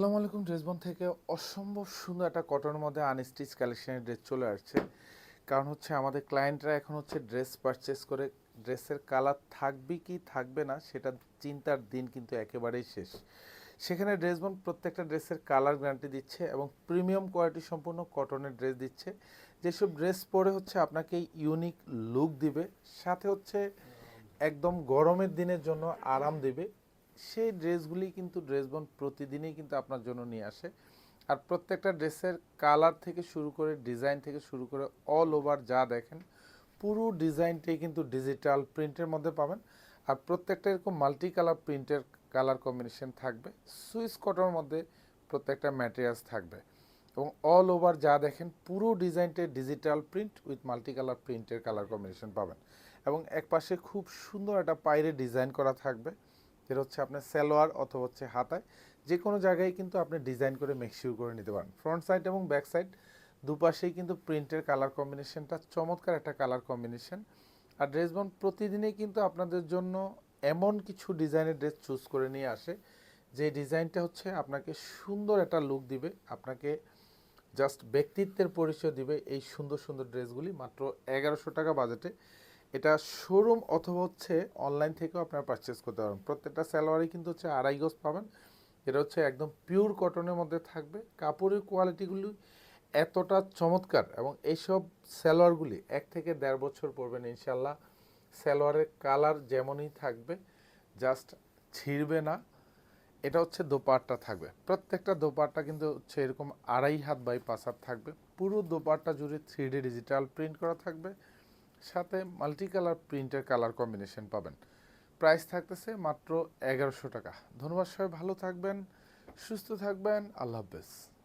আসসালামু আলাইকুম, ড্রেসবন থেকে অসম্ভব সুন্দর একটা কটনের মধ্যে আনস্টিচ কালেকশনের ড্রেস চলে আসছে। কারণ হচ্ছে আমাদের ক্লায়েন্টরা এখন হচ্ছে ড্রেস পারচেস করে ড্রেসের কালার থাকবে কি থাকবে না সেটা চিন্তার দিন কিন্তু একেবারেই শেষ। সেখানে ড্রেস ড্রেসবন প্রত্যেকটা ড্রেসের কালার গ্যারান্টি দিচ্ছে এবং প্রিমিয়াম কোয়ালিটি সম্পূর্ণ কটনের ড্রেস দিচ্ছে। যেসব ড্রেস পরে হচ্ছে আপনাকে ইউনিক লুক দিবে, সাথে হচ্ছে একদম গরমের দিনের জন্য আরাম দেবে। সেই ড্রেসগুলি কিন্তু ড্রেসবন প্রতিদিনই কিন্তু আপনার জন্য নিয়ে আসে। আর প্রত্যেকটা ড্রেসের কালার থেকে শুরু করে ডিজাইন থেকে শুরু করে অল ওভার যা দেখেন, পুরো ডিজাইনটাই কিন্তু ডিজিটাল প্রিন্টের মধ্যে পাবেন। আর প্রত্যেকটা এরকম মাল্টি কালার প্রিন্টের কালার কম্বিনেশন থাকবে। সুইস কটনের মধ্যে প্রত্যেকটা ম্যাটেরিয়ালস থাকবে। এবং অল ওভার যা দেখেন, পুরো ডিজাইনটাই digital print with multi colour প্রিন্টের কালার কম্বিনেশন পাবেন। এবং এক পাশে খুব সুন্দর একটা পাইরে ডিজাইন করা থাকবে। যেটা হচ্ছে আপনার সালোয়ার অথবা হচ্ছে হাতায় যে কোনো জায়গায় কিন্তু আপনি ডিজাইন করে মেকশিউ করে নিতে পারেন। ফ্রন্ট সাইড এবং ব্যাক সাইড দুপাশেই কিন্তু প্রিন্টের কালার কম্বিনেশনটা চমৎকার একটা কালার কম্বিনেশন আর ড্রেসবন প্রতিদিনই কিন্তু আপনাদের জন্য এমন কিছু ডিজাইনের ড্রেস চুজ করে নিয়ে আসে, যে ডিজাইনটা হচ্ছে আপনাকে সুন্দর একটা লুক দিবে, আপনাকে জাস্ট ব্যক্তিত্বের পরিচয় দিবে এই সুন্দর সুন্দর ড্রেসগুলি মাত্র এগারোশো টাকা বাজেটে এটা শোরুম অথবা হচ্ছে অনলাইন থেকেও আপনারা পারচেস করতে পারবেন। প্রত্যেকটা স্যালোয়ারই কিন্তু হচ্ছে আড়াই গজ পাবেন। এটা হচ্ছে একদম পিওর কটনের মধ্যে থাকবে। কাপড়ের কোয়ালিটিগুলি এতটা চমৎকার এবং এইসব স্যালোয়ারগুলি এক থেকে দেড় বছর পরবেন ইনশাল্লাহ স্যালোয়ারের কালার যেমনই থাকবে জাস্ট ছিঁড়বে না। এটা হচ্ছে দোপাট্টা থাকবে। প্রত্যেকটা দোপাট্টা কিন্তু হচ্ছে এরকম আড়াই হাত বাই পাঁচ হাত থাকবে। পুরো দোপাট্টা জুড়ে থ্রি ডিজিটাল প্রিন্ট করা থাকবে। সাথে মাল্টি কালার প্রিন্টের কালার কম্বিনেশন পাবেন। প্রাইস থাকতেছে মাত্র এগারোশো টাকা। ধন্যবাদ সবাই, ভালো থাকবেন, সুস্থ থাকবেন, আল্লাহ হাফেজ।